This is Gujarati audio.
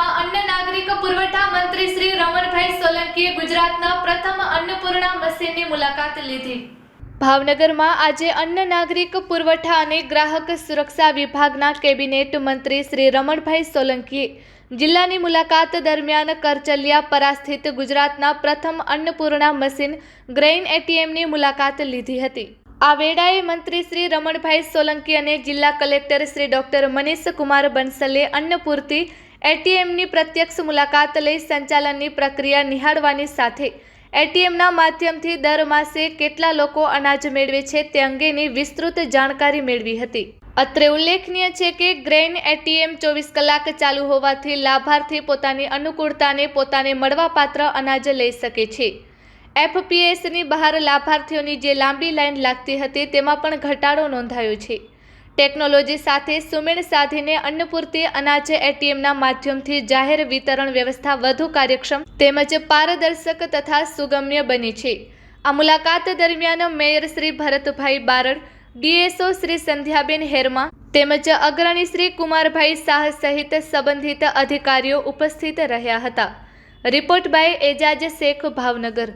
કાર્યક્રમમાં અન્ન નાગરિક પુરવઠા મંત્રી શ્રી રમણભાઈ સોલંકીએ ગુજરાતના પ્રથમ અન્નપૂર્ણા મશીનની મુલાકાત લીધી. ભાવનગરમાં આજે અન્ન નાગરિક પુરવઠા અને ગ્રાહક સુરક્ષા વિભાગના કેબિનેટ મંત્રી શ્રી રમણભાઈ સોલંકીએ જિલ્લાની મુલાકાત દરમિયાન કરચલિયા પરાસ્થિત ગુજરાતના પ્રથમ અન્નપૂર્ણા મશીન ગ્રેઇન એટીએમની મુલાકાત લીધી હતી. આ વેળાએ મંત્રી શ્રી રમણભાઈ સોલંકી અને જિલ્લા કલેક્ટર શ્રી ડોક્ટર મનીષ કુમાર બંસલે અન્નપૂર્તિ એટીએમની પ્રત્યક્ષ મુલાકાત લઈ સંચાલનની પ્રક્રિયા નિહાળવાની સાથે એટીએમના માધ્યમથી દર માસે કેટલા લોકો અનાજ મેળવે છે તે અંગેની વિસ્તૃત જાણકારી મેળવી હતી. અત્રે ઉલ્લેખનીય છે કે ગ્રેન એટીએમ ચોવીસ કલાક ચાલુ હોવાથી લાભાર્થી પોતાની અનુકૂળતાને પોતાને મળવાપાત્ર અનાજ લઈ શકે છે. એફપીએસની બહાર લાભાર્થીઓની જે લાંબી લાઈન લાગતી હતી તેમાં પણ ઘટાડો નોંધાયો છે. ટેકનોલોજી સાથે સુમેળ સાધીને અન્નપૂર્તિ અનાજ એટીએમના માધ્યમથી જાહેર વિતરણ વ્યવસ્થા વધુ કાર્યક્ષમ તેમજ પારદર્શક તથા સુગમ્ય બની છે. આ મુલાકાત દરમિયાન મેયર શ્રી ભરતભાઈ બારડ, ડીએસઓ શ્રી સંધ્યાબેન હેરમા તેમજ અગ્રણી શ્રી કુમારભાઈ શાહ સહિત સંબંધિત અધિકારીઓ ઉપસ્થિત રહ્યા હતા. Report by Ejaz Shaikh Bhavnagar.